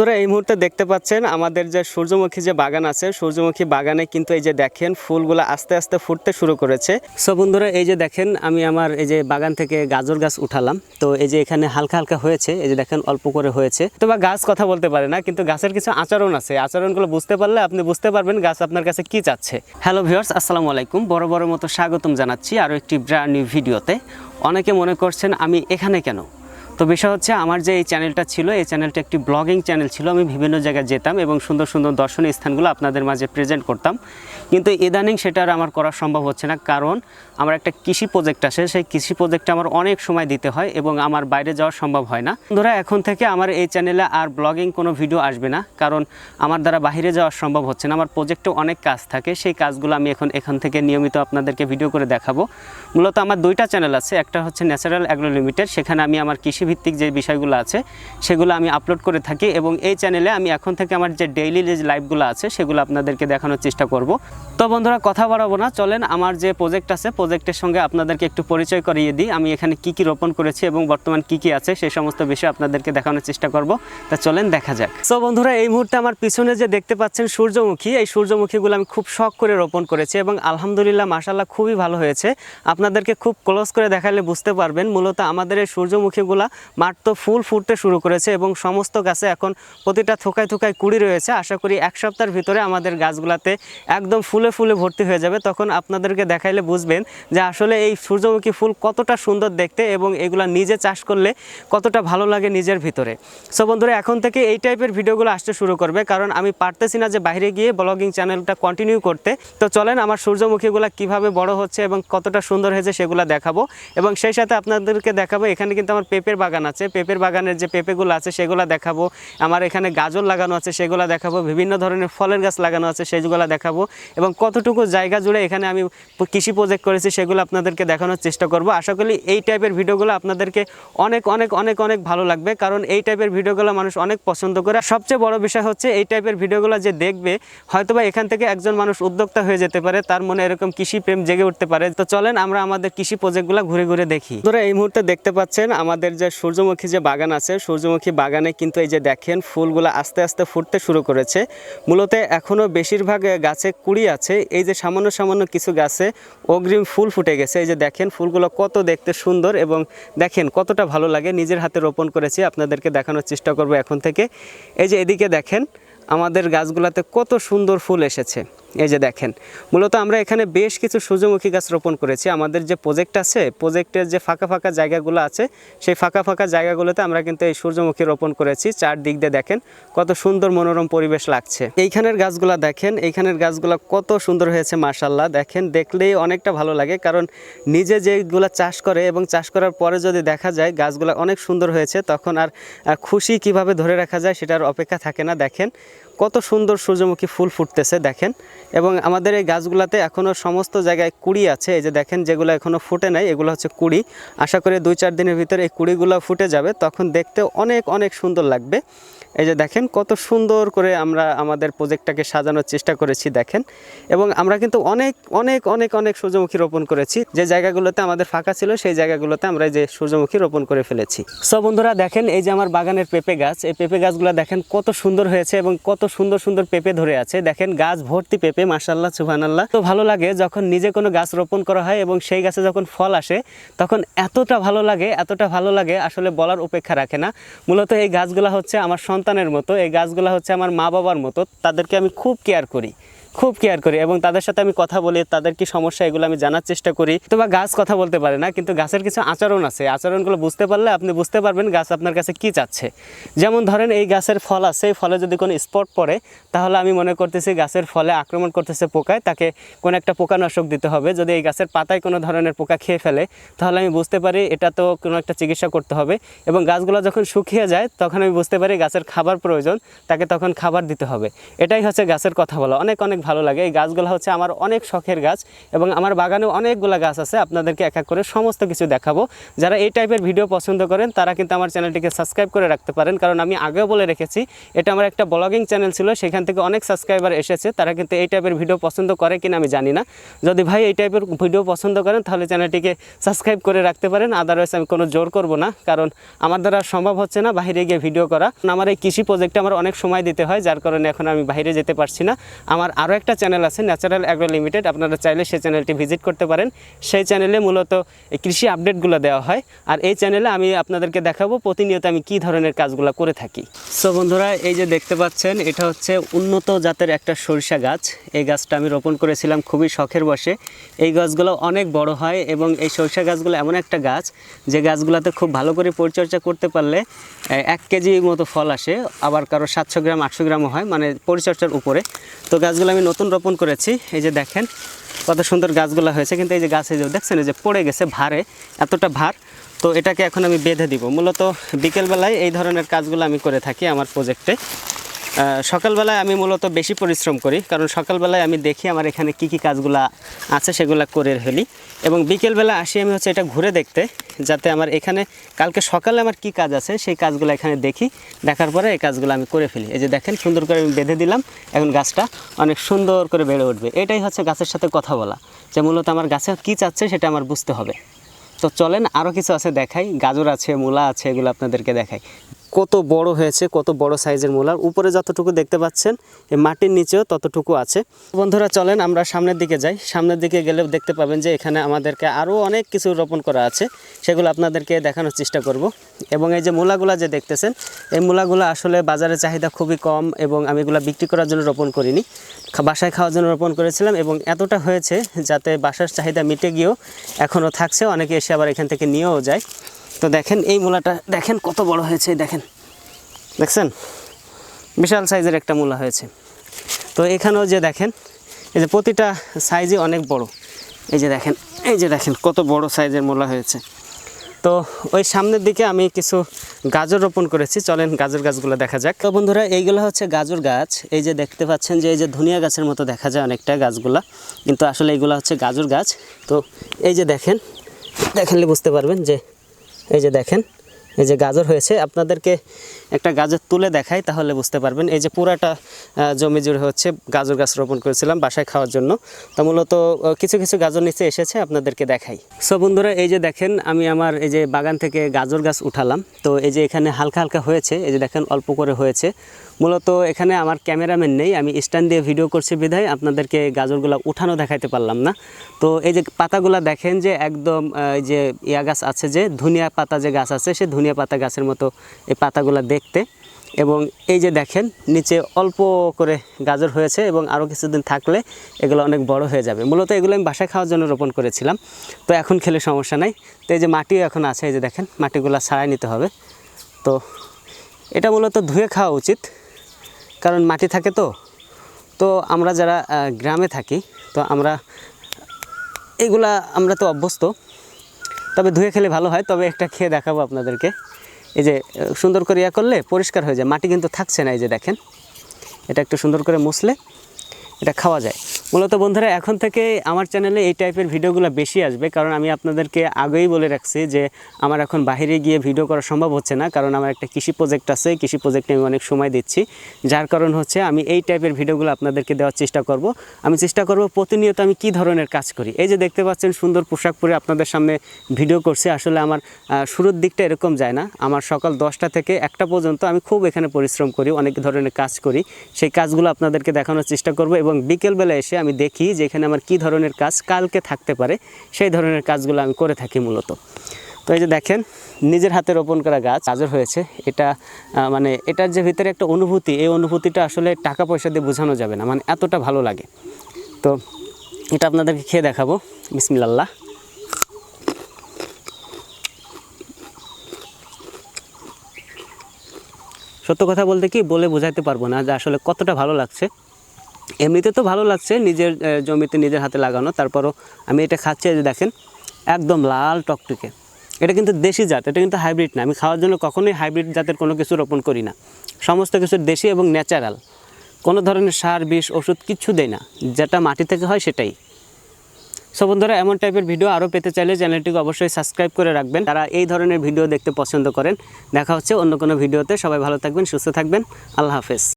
ধরে এই মুহূর্তে দেখতে পাচ্ছেন আমাদের যে সূর্যমুখী যে বাগান আছে, সূর্যমুখী বাগানে কিন্তু এই যে দেখেন ফুলগুলো আস্তে আস্তে ফুটতে শুরু করেছে। সো বন্ধুরা, এই যে দেখেন, আমি আমার এই যে বাগান থেকে গাজর গাছ উঠালাম। তো এই যে এখানে হালকা হালকা হয়েছে, এই যে দেখেন অল্প করে হয়েছে। তো বা গাছ কথা বলতে পারে না, কিন্তু গাছের কিছু আচরণ আছে। আচরণগুলো বুঝতে পারলে আপনি বুঝতে পারবেন গাছ আপনার কাছে কি চাচ্ছে। হ্যালো ভিউয়ার্স আসসালামু আলাইকুম। বড় বড় মতো স্বাগতম জানাচ্ছি আরও একটি ব্র্যান্ড নিউ ভিডিওতে অনেকে মনে করছেন, আমি এখানে কেন? তো বিষয় হচ্ছে, আমার যে এই চ্যানেলটা ছিল, এই চ্যানেলটা একটি ব্লগিং চ্যানেল ছিল, আমি বিভিন্ন জায়গায় যেতাম এবং সুন্দর সুন্দর দর্শনীয় স্থানগুলো আপনাদের মাঝে প্রেজেন্ট করতাম। কিন্তু ইদানিং সেটা আর আমার করা সম্ভব হচ্ছে না, কারণ আমার একটা কৃষি প্রজেক্ট আসে, সেই কৃষি প্রজেক্টে আমার অনেক সময় দিতে হয় এবং আমার বাইরে যাওয়া সম্ভব হয় না। ধরা এখন থেকে আমার এই চ্যানেলে আর ব্লগিং কোনো ভিডিও আসবে না, কারণ আমার দ্বারা বাইরে যাওয়া সম্ভব হচ্ছে না, আমার প্রজেক্টে অনেক কাজ থাকে, সেই কাজগুলো আমি এখন এখান থেকে নিয়মিত আপনাদেরকে ভিডিও করে দেখাবো। মূলত আমার দুইটা চ্যানেল আছে, একটা হচ্ছে ন্যাচারাল অ্যাগ্রো লিমিটেড সেখানে আমি আমার কৃষিভিত্তিক যে বিষয়গুলো আছে, সেগুলো আমি আপলোড করে থাকি এবং এই চ্যানেলে আমি এখন থেকে আমার যে ডেইলি যে লাইভগুলো আছে, সেগুলো আপনাদেরকে দেখানোর চেষ্টা করব। তো বন্ধুরা, কথা বাড়াবো না, চলেন আমার যে প্রজেক্ট আছে প্রজেক্টের সঙ্গে আপনাদেরকে একটু পরিচয় করিয়ে দিই। আমি এখানে কি কি রোপণ করেছি এবং বর্তমান কি কি আছে, সেই সমস্ত বিষয় আপনাদেরকে দেখানোর চেষ্টা করব। তা চলেন দেখা যাক। সো বন্ধুরা, এই মুহূর্তে আমার পিছনে যে দেখতে পাচ্ছেন সূর্যমুখী, এই সূর্যমুখীগুলো আমি খুব শখ করে রোপণ করেছি এবং আলহামদুলিল্লাহ মাসাল্লাহ খুবই ভালো হয়েছে। আপনাদেরকে খুব ক্লোজ করে দেখালে বুঝতে পারবেন, মূলত আমাদের এই সূর্যমুখীগুলা মাত্র ফুল ফুটতে শুরু করেছে এবং সমস্ত গাছে এখন প্রতিটা থোকায় থোকায় কুড়ি রয়েছে। আশা করি এক সপ্তাহের ভিতরে আমাদের গাছগুলাতে একদম ফুলে ফুলে ভর্তি হয়ে যাবে। তখন আপনাদেরকে দেখাইলে বুঝবেন যে আসলে এই সূর্যমুখী ফুল কতটা সুন্দর দেখতে এবং এগুলা নিজে চাষ করলে কতটা ভালো লাগে নিজের ভিতরে। সো বন্ধুরা, এখন থেকে এই টাইপের ভিডিওগুলো আসতে শুরু করবে কারণ আমি পারতেছি না যে বাইরে গিয়ে ব্লগিং চ্যানেলটা কন্টিনিউ করতে। তো চলেন আমার সূর্যমুখীগুলো কীভাবে বড় হচ্ছে এবং কতটা সুন্দর হয়েছে সেগুলো দেখাবো। এবং সেই সাথে আপনাদেরকে দেখাবো, এখানে কিন্তু আমার পেঁপের বাগান আছে, পেঁপের বাগানের যে পেঁপেগুলো আছে সেগুলো দেখাবো। আমার এখানে গাজর লাগানো আছে, সেগুলো দেখাবো। বিভিন্ন ধরনের ফলের গাছ লাগানো আছে, সেগুলো দেখাবো। এবং কতটুকু জায়গা জুড়ে এখানে আমি কৃষি প্রজেক্ট করেছি সেগুলো আপনাদেরকে দেখানোর চেষ্টা করব। আশা করি এই টাইপের ভিডিওগুলো আপনাদেরকে অনেক অনেক অনেক অনেক ভালো লাগবে। কারণ এই টাইপের ভিডিওগুলো মানুষ অনেক পছন্দ করে। সবচেয়ে বড় বিষয় হচ্ছে এই টাইপের ভিডিওগুলো যে দেখবে, হয়তোবা এখান থেকে একজন মানুষ উদ্যোক্তা হয়ে যেতে পারে। তার মনে এরকম কৃষি প্রেম জেগে উঠতে পারে। তো চলেন আমরা আমাদের কৃষি প্রজেক্টগুলো ঘুরে ঘুরে দেখি। ধরে এই মুহূর্তে দেখতে পাচ্ছেন আমাদের যে সূর্যমুখী যে বাগান আছে, সূর্যমুখী বাগানে কিন্তু এই যে দেখেন ফুলগুলো আস্তে আস্তে ফুটতে শুরু করেছে। মূলত এখনও বেশিরভাগ গাছে কুড়ি আছে। এই যে সামান্য সামান্য কিছু গাছে অগ্রিম ফুল ফুটে গেছে। এই যে দেখেন ফুলগুলো কত দেখতে সুন্দর এবং দেখেন কতটা ভালো লাগে। নিজের হাতে রোপণ করেছি, আপনাদেরকে দেখানোর চেষ্টা করব এখন থেকে। এই যে এদিকে দেখেন, আমাদের গাছগুলোতে কত সুন্দর ফুল এসেছে। এই যে দেখেন, মূলত আমরা এখানে বেশ কিছু সূর্যমুখী গাছ রোপণ করেছি। আমাদের যে প্রজেক্ট আছে প্রজেক্টের যে ফাঁকা ফাঁকা জায়গাগুলো আছে, সেই ফাঁকা ফাঁকা জায়গাগুলোতে আমরা কিন্তু এই সূর্যমুখী রোপণ করেছি। চারদিক দিয়ে দেখেন কত সুন্দর মনোরম পরিবেশ লাগছে। এইখানের গাছগুলা দেখেন, এইখানের গাছগুলা কত সুন্দর হয়েছে মার্শাল্লাহ দেখেন, দেখলেই অনেকটা ভালো লাগে, কারণ নিজে যেগুলা চাষ করে এবং চাষ করার পরে যদি দেখা যায় গাছগুলা অনেক সুন্দর হয়েছে, তখন আর খুশি কীভাবে ধরে রাখা যায় সেটার অপেক্ষা থাকে না। দেখেন কত সুন্দর সূর্যমুখী ফুল ফুটতেছে দেখেন। এবং আমাদের এই গাছগুলাতে এখনও সমস্ত জায়গায় কুড়ি আছে। এই যে দেখেন, যেগুলো এখনও ফুটে নাই, এগুলো হচ্ছে কুড়ি। আশা করি দুই চার দিনের ভিতরে এই কুড়িগুলো ফুটে যাবে। তখন দেখতে অনেক অনেক সুন্দর লাগবে। এই যে দেখেন কত সুন্দর করে আমরা আমাদের প্রজেক্টটাকে সাজানোর চেষ্টা করেছি, দেখেন। এবং আমরা কিন্তু অনেক অনেক অনেক অনেক সূর্যমুখী রোপণ করেছি। যে জায়গাগুলোতে আমাদের ফাঁকা ছিল, সেই জায়গাগুলোতে আমরা যে সূর্যমুখী রোপণ করে ফেলেছি। সব বন্ধুরা, দেখেন এই যে আমার বাগানের পেঁপে গাছ, এই পেঁপে গাছগুলো দেখেন কত সুন্দর হয়েছে এবং কত সুন্দর সুন্দর পেঁপে ধরে আছে। দেখেন গাছ ভর্তি পেঁপে মাসাল্লাহ সুবহানাল্লাহ। তো ভালো লাগে যখন নিজে কোনো গাছ রোপণ করা হয় এবং সেই গাছে যখন ফল আসে, তখন এতটা ভালো লাগে, এতটা ভালো লাগে, আসলে বলার উপেক্ষা রাখে না। মূলত এই গাছগুলো হচ্ছে আমার সন্তানের মতো এই গাছগুলো হচ্ছে আমার মা বাবার মতো তাদেরকে আমি খুব কেয়ার করি। খুব কেয়ার করি এবং তাদের সাথে আমি কথা বলি, তাদের কি সমস্যা এগুলো আমি জানার চেষ্টা করি। তো বা গাছ কথা বলতে পারে না, কিন্তু গাছের কিছু আচরণ আছে। আচরণগুলো বুঝতে পারলে আপনি বুঝতে পারবেন গাছ আপনার কাছে কি চাচ্ছে। যেমন ধরেন এই গাছের ফল আছে, এই ফলে যদি কোনো স্পট পড়ে, তাহলে আমি মনে করতেছি গাছের ফলে আক্রমণ করতেছে পোকায় তাকে কোনো একটা পোকানাশক দিতে হবে। যদি এই গাছের পাতায় কোনো ধরনের পোকা খেয়ে ফেলে, তাহলে আমি বুঝতে পারি এটা তো কোনো একটা চিকিৎসা করতে হবে এবং গাছগুলো যখন শুকিয়ে যায়, তখন আমি বুঝতে পারি গাছের খাবার প্রয়োজন, তাকে তখন খাবার দিতে হবে। এটাই হচ্ছে গাছের কথা বলা। অনেক অনেক অনেক ভালো লাগে। এই গাছগুলো হচ্ছে আমার অনেক শখের গাছ এবং আমার বাগানে অনেকগুলো গাছ আছে, আপনাদেরকে এক এক করে সমস্ত কিছু দেখাবো। যারা এই টাইপের ভিডিও পছন্দ করেন, তারা কিন্তু আমার চ্যানেলটিকে সাবস্ক্রাইব করে রাখতে পারেন। কারণ আমি আগেও বলে রেখেছি, এটা আমার একটা ব্লগিং চ্যানেল ছিল, সেখান থেকে অনেক সাবস্ক্রাইবার এসেছে, তারা কিন্তু এই টাইপের ভিডিও পছন্দ করে কিনা আমি জানি না। যদি ভাই এই টাইপের ভিডিও পছন্দ করেন, তাহলে চ্যানেলটিকে সাবস্ক্রাইব করে রাখতে পারেন আদারওয়াইজ আমি কোনো জোর করব না, কারণ আমার দ্বারা সম্ভব হচ্ছে না বাইরে গিয়ে ভিডিও করা। আমার এই কৃষি প্রজেক্টে আমার অনেক সময় দিতে হয়, যার কারণে এখন আমি বাইরে যেতে পারছি না। আমার আরও একটা চ্যানেল আছে ন্যাচারাল অ্যাগ্রো লিমিটেড আপনারা চাইলে সেই চ্যানেলটি ভিজিট করতে পারেন। সেই চ্যানেলে মূলত কৃষি আপডেটগুলো দেওয়া হয়। আর এই চ্যানেলে আমি আপনাদেরকে দেখাবো প্রতিনিয়ত আমি কি ধরনের কাজগুলো করে থাকি। সো বন্ধুরা, এই যে দেখতে পাচ্ছেন, এটা হচ্ছে উন্নত জাতের একটা সরিষা গাছ। এই গাছটা আমি রোপণ করেছিলাম খুবই শখের বসে। এই গাছগুলো অনেক বড় হয় এবং এই সরিষা গাছগুলো এমন একটা গাছ, যে গাছগুলোতে খুব ভালো করে পরিচর্যা করতে পারলে এক কেজি মতো ফল আসে। আবার কারও সাতশো গ্রাম, আটশো গ্রামও হয় মানে পরিচর্যার উপরে। তো গাছগুলো আমি নতুন রোপণ করেছি, এই যে দেখেন কত সুন্দর গাছগুলো হয়েছে, কিন্তু এই যে গাছে যে দেখছেন, এই যে পড়ে গেছে ভারে, এতটা ভার, তো এটাকে এখন আমি বেঁধে দিব। মূলত বিকেলবেলায় এই ধরনের কাজগুলো আমি করে থাকি আমার প্রজেক্টে সকালবেলায় আমি মূলত বেশি পরিশ্রম করি, কারণ সকালবেলায় আমি দেখি আমার এখানে কি কি কাজগুলো আছে সেগুলো করে ফেলি। এবং বিকেলবেলা আসি আমি হচ্ছে এটা ঘুরে দেখতে, যাতে আমার এখানে কালকে সকালে আমার কি কাজ আছে সেই কাজগুলো এখানে দেখি। দেখার পরে এই কাজগুলো আমি করে ফেলি। এই যে দেখেন সুন্দর করে আমি বেঁধে দিলাম, এখন গাছটা অনেক সুন্দর করে বেড়ে উঠবে। এটাই হচ্ছে গাছের সাথে কথা বলা, যে মূলত আমার গাছে কী চাচ্ছে সেটা আমার বুঝতে হবে। তো চলেন আরও কিছু আছে দেখাই, গাজর আছে, মূলা আছে, এগুলো আপনাদেরকে দেখাই। কত বড় হয়েছে, কত বড় সাইজের মূলার, উপরে যতটুকু দেখতে পাচ্ছেন মাটির নিচেও ততটুকু আছে। বন্ধুরা, চলেন আমরা সামনের দিকে যাই। সামনের দিকে গেলে দেখতে পাবেন যে এখানে আমাদেরকে আরও অনেক কিছু রোপণ করা আছে। সেগুলো আপনাদেরকে দেখানোর চেষ্টা করব। এবং এই যে মূলাগুলা যে দেখতেছেন, এই মূলাগুলো আসলে বাজারে চাহিদা খুবই কম এবং আমি এগুলো বিক্রি করার জন্য রোপণ করিনি। বাসায় খাওয়ার জন্য রোপণ করেছিলাম এবং এতটা হয়েছে যাতে বাসার চাহিদা মিটে গিয়েও এখনও থাকছে। অনেকে এসে আবার এখান থেকে নিয়েও যায়। তো দেখেন, এই মূলাটা দেখেন কত বড় হয়েছে, দেখেন। দেখছেন? বিশাল সাইজের একটা মূলা হয়েছে। তো এখানেও যে দেখেন, এই যে প্রতিটা সাইজই অনেক বড়। এই যে দেখেন, এই যে দেখেন কত বড় সাইজের মূলা হয়েছে। তো ওই সামনের দিকে আমি কিছু গাজর রোপণ করেছি। চলেন গাজর গাছগুলো দেখা যাক। তো বন্ধুরা, এইগুলো হচ্ছে গাজর গাছ। এই যে দেখতে পাচ্ছেন যে, এই যে ধনিয়া গাছের মতো দেখা যায় অনেকটা গাছগুলা। কিন্তু আসলে এইগুলো হচ্ছে গাজর গাছ। তো এই যে দেখেন, দেখেনলে বুঝতে পারবেন যে এই যে দেখেন এই যে গাজর হয়েছে, আপনাদেরকে একটা গাজর তুলে দেখাই, তাহলে বুঝতে পারবেন। এই যে পুরাটা জমি জুড়ে হচ্ছে গাজর গাছ রোপণ করেছিলাম বাসায় খাওয়ার জন্য। তো মূলত কিছু কিছু গাজর নিচে এসেছে, আপনাদেরকে দেখাই। সো বন্ধুরা, এই যে দেখেন, আমি আমার এই যে বাগান থেকে গাজর গাছ উঠালাম। তো এই যে এখানে হালকা হালকা হয়েছে, এই যে দেখেন অল্প করে হয়েছে। মূলত এখানে আমার ক্যামেরাম্যান নেই, আমি স্ট্যান্ড দিয়ে ভিডিও করছি বিধায়, আপনাদেরকে গাজরগুলো উঠানো দেখাইতে পারলাম না। তো এই যে পাতাগুলা দেখেন যে একদম এই যে ইয়া গাছ আছে যে, ধুনিয়া পাতা যে গাছ আছে, সে ধনিয়া পাতা গাছের মতো এই পাতাগুলা দেখতে। এবং এই যে দেখেন, নিচে অল্প করে গাজর হয়েছে এবং আরও কিছুদিন থাকলে এগুলো অনেক বড় হয়ে যাবে। মূলত এগুলো আমি বাসায় খাওয়ার জন্য রোপণ করেছিলাম। তো এখন খেলে সমস্যা নাই। তো এই যে মাটিও এখন আছে, এই যে দেখেন, মাটিগুলো ছাড়াই নিতে হবে। তো এটা মূলত ধুয়ে খাওয়া উচিত, কারণ মাটি থাকে তো। তো আমরা যারা গ্রামে থাকি, তো আমরা, এগুলা আমরা তো অভ্যস্ত তবে ধুয়ে খেলে ভালো হয়। তবে একটা খেয়ে দেখাবো আপনাদেরকে। এই যে, সুন্দর করে ইয়া করলে পরিষ্কার হয়ে যায়। মাটি কিন্তু থাকছে না, এই যে দেখেন। এটা একটু সুন্দর করে মুছলে এটা খাওয়া যায়। মূলত বন্ধুরা, এখন থেকে আমার চ্যানেলে এই টাইপের ভিডিওগুলো বেশি আসবে কারণ আমি আপনাদেরকে আগেই বলে রাখছি যে আমার এখন বাইরে গিয়ে ভিডিও করা সম্ভব হচ্ছে না কারণ আমার একটা কৃষি প্রজেক্ট আছে, কৃষি প্রজেক্টে আমি অনেক সময় দিচ্ছি। যার কারণ হচ্ছে আমি এই টাইপের ভিডিওগুলো আপনাদেরকে দেওয়ার চেষ্টা করব। আমি চেষ্টা করব প্রতিনিয়ত আমি কি ধরনের কাজ করি। এই যে দেখতে পাচ্ছেন সুন্দর পোশাক পরে আপনাদের সামনে ভিডিও করছি। আসলে আমার শুরুর দিকটা এরকম যায় না। আমার সকাল দশটা থেকে একটা পর্যন্ত আমি খুব এখানে পরিশ্রম করি, অনেক ধরনের কাজ করি। সেই কাজগুলো আপনাদেরকে দেখানোর চেষ্টা করব এবং বিকেলবেলা এসে আমি দেখি যে এখানে আমার কি ধরনের কাজ কালকে থাকতে পারে, সেই ধরনের কাজগুলো আমি করে থাকি মূলত। তো এই যে দেখেন, নিজের হাতে রোপণ করা গাছ গাজর হয়েছে। এটা মানে এটার যে ভিতরে একটা অনুভূতি, এই অনুভূতিটা আসলে টাকা পয়সা দিয়ে বোঝানো যাবে না মানে এতটা ভালো লাগে। তো এটা আপনাদেরকে খেয়ে দেখাবো। বিসমিল্লাহ। সত্য কথা বলতে কি, বলে বোঝাতে পারব না যে আসলে কতটা ভালো লাগছে। এমনিতে তো ভালো লাগছে নিজের জমিতে নিজের হাতে লাগানো, তারপরও আমি এটা খাচ্ছি যে দেখেন, একদম লাল টকটকে। এটা কিন্তু দেশি জাত, এটা কিন্তু হাইব্রিড না। আমি খাওয়ার জন্য কখনোই হাইব্রিড জাতের কোনো কিছু রোপণ করি না। সমস্ত কিছু দেশি এবং ন্যাচারাল কোনো ধরনের সার, বিষ, ওষুধ কিচ্ছু দেয় না। যেটা মাটি থেকে হয় সেটাই। সো বন্ধুরা, এমন টাইপের ভিডিও আরও পেতে চাইলে চ্যানেলটিকে অবশ্যই সাবস্ক্রাইব করে রাখবেন। তারা এই ধরনের ভিডিও দেখতে পছন্দ করেন, দেখা হচ্ছে অন্য কোনো ভিডিওতে সবাই ভালো থাকবেন, সুস্থ থাকবেন। আল্লাহ হাফেজ।